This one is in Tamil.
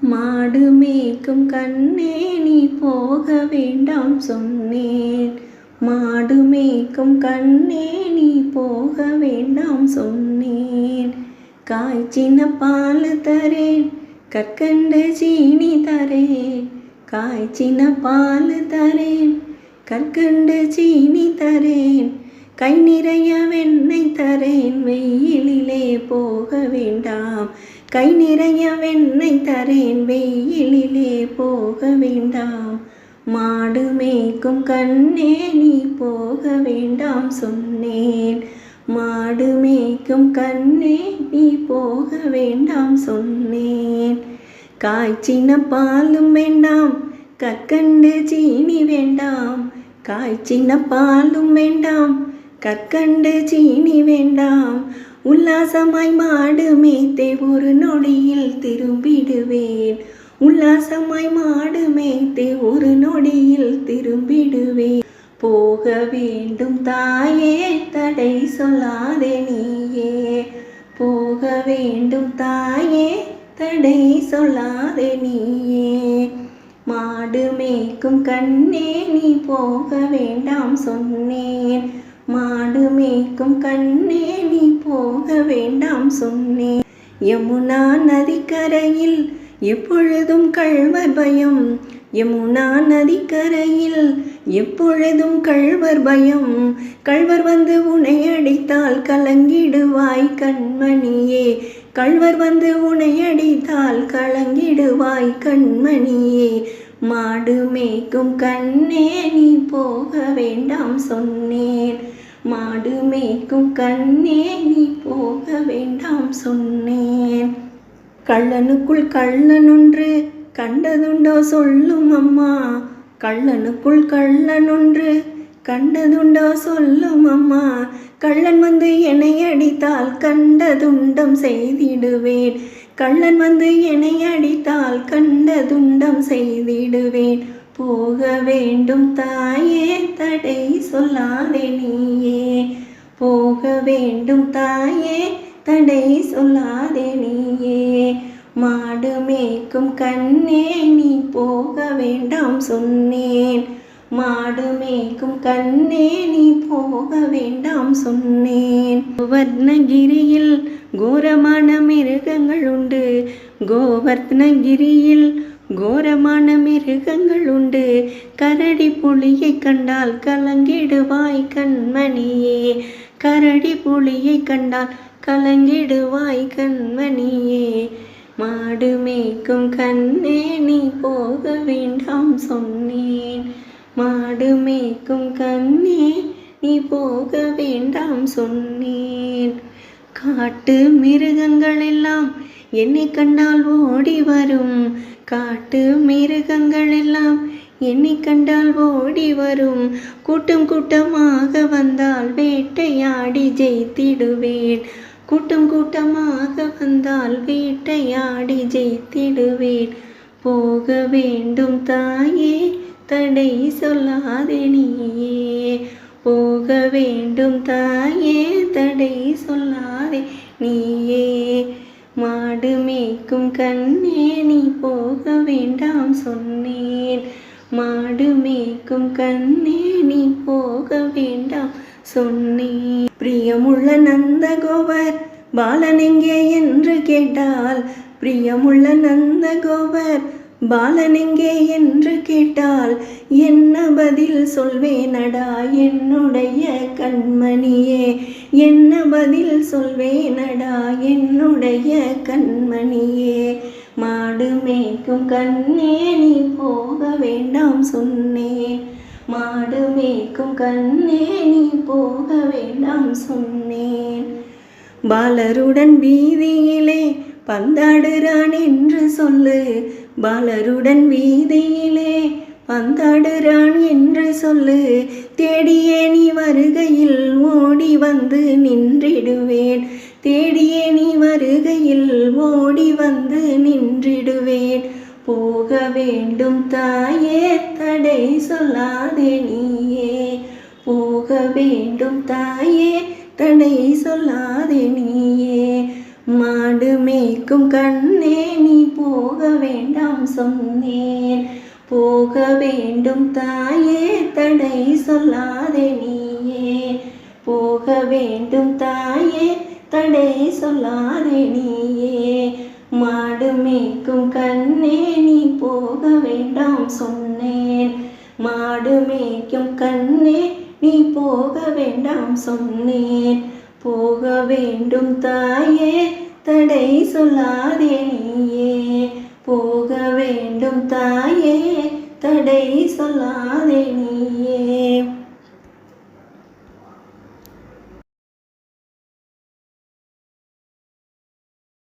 மாடு மேய்க்கும் கண்ணே நீ போக வேண்டாம் சொன்னேன். மாடு மேய்க்கும் கண்ணே நீ போக வேண்டாம் சொன்னேன். காய்ச்சின பால் தரேன் கற்கண்டு சீனி தரேன். காய்ச்சின பால் தரேன் கற்கண்டு சீனி தரேன். கை நிறைய வெண்ணெய் தரேன் வெயிலிலே போக வேண்டாம். கை நிறைய வெண்ணெய் தரேன் வெயிலிலே போக வேண்டாம். மாடு மேய்க்கும் கண்ணே நீ போக வேண்டாம் சொன்னேன். மாடு மேய்க்கும் கண்ணே நீ போக வேண்டாம் சொன்னேன். காய்ச்சின பாலும் வேண்டாம் கற்கண்டு சீனி வேண்டாம். காய்ச்சின பாலும் வேண்டாம் கற்கண்டு சீனி வேண்டாம். உல்லாசமாய் மாடு மேய்த்தே ஒரு நொடியில் திரும்பிடுவேன். உல்லாசமாய் மாடு மேய்த்தே ஒரு நொடியில் திரும்பிடுவேன். போக வேண்டும் தாயே தடை சொல்லாதே நீயே. போக வேண்டும் தாயே தடை சொல்லாதே நீயே. மாடு மேய்க்கும் கண்ணே நீ போக வேண்டாம் சொன்னேன். மாடு மேய்க்கும் கண்ணே நீ போக வேண்டாம் சொன்னேன் யமுனா நதிக்கரையில் எப்பொழுதும் கழ்வர் பயம். யமுனா நதிக்கரையில் எப்பொழுதும் கழ்வர் பயம். கழ்வர் வந்து உனை அடித்தால் கலங்கிடுவாய் கண்மணியே. கழ்வர் வந்து உனை அடித்தால் கலங்கிடுவாய் கண்மணியே. மாடு மேய்க்கும் கண்ணே நீ போக வேண்டாம் சொன்னேன். மாடு மேய்க்கும் கண்ணே நீ போக வேண்டாம் சொன்னேன். கள்ளனுக்குள் கள்ளனொன்று கண்டதுண்டோ சொல்லும் அம்மா. கள்ளனுக்குள் கள்ளனொன்று கண்டதுண்டோ சொல்லும் அம்மா. கள்ளன் வந்து என்னை அடித்தால் கண்டதுண்டம் செய்திடுவேன். கள்ளன் வந்து என்னை அடித்தால் கண்டதுண்டம் செய்திடுவேன். போக வேண்டும் தாயே தடை சொல்லாதே நீயே. போக வேண்டும் தாயே தடை சொல்லாதே நீயே. மாடு மேய்க்கும் கண்ணே நீ போக வேண்டாம் சொன்னேன். மாடு மேய்க்கும் கண்ணே நீ போக வேண்டாம் சொன்னேன். வர்ணகிரியில் கோரமான மிருகங்கள் உண்டு. கோவர்த்தனகிரியில் கோரமான மிருகங்கள் உண்டு. கரடி புலியை கண்டால் கலங்கிடுவாய் கண்மணியே. கரடி புலியை கண்டால் கலங்கிடுவாய் கண்மணியே. மாடு மேய்க்கும் கண்ணே நீ போக வேண்டாம் சொன்னேன். மாடு மேய்க்கும் கண்ணே நீ போக வேண்டாம் சொன்னேன். காட்டு மிருகங்கள் எல்லாம் என்னை கண்டால் ஓடி வரும். காட்டு மிருகங்கள் எல்லாம் என்னை கண்டால் ஓடி வரும். கூட்டம் கூட்டமாக வந்தால் வேட்டையாடி ஜெயித்திடுவேன். கூட்டம் கூட்டமாக வந்தால் வேட்டையாடி ஜெயித்திடுவேன். போக வேண்டும் தாயே தடை சொல்லாதே நீயே. போக வேண்டும் தாயே தடை சொல்லாதே நீயே. மாடு மேய்க்கும் கண்ணே நீ போக வேண்டாம் சொன்னேன். மாடு மேய்க்கும் கண்ணே நீ போக வேண்டாம் சொன்னேன். பிரியமுள்ள நந்தகோவர் பாலன் எங்கே என்று கேட்டால் பிரியமுள்ள நந்தகோவர் பாலன் எங்கே என்று கேட்டால் என்ன பதில் சொல்வேனடா என்னுடைய கண்மணியே? என்ன பதில் சொல்வேனடா என்னுடைய கண்மணியே? மாடு மேய்க்கும் கண்ணே நீ போக வேண்டாம் சொன்னேன் மாடு மேய்க்கும் கண்ணே நீ போக வேண்டாம் சொன்னேன் பாலருடன் வீதியில் பந்தாடுறான் என்று சொல்லு. பாலருடன் வீதியிலே பந்தாடுறான் என்று சொல்லு. தேடியே நீ வருகையில் ஓடி வந்து நின்றிடுவேன். தேடியே நீ வருகையில் ஓடி வந்து நின்றிடுவேன். போக வேண்டும் தாயே தடை சொல்லாதே நீயே. போக வேண்டும் தாயே தடை சொல்லாதே நீயே. மாடு மேய்க்கும் கண்ணே நீ போக வேண்டாம் சொன்னேன். போக வேண்டும் தாயே தடை சொல்லாதே நீயே. போக வேண்டும் தாயே தடை சொல்லாதே நீயே. மாடு மேய்க்கும் கண்ணே நீ போக வேண்டாம் சொன்னேன். மாடு மேய்க்கும் கண்ணே நீ போக வேண்டாம் சொன்னேன். போக வேண்டும் தாயே தடை சொல்லாதே நீயே. போக வேண்டும் தாயே தடை சொல்லாதே நீயே.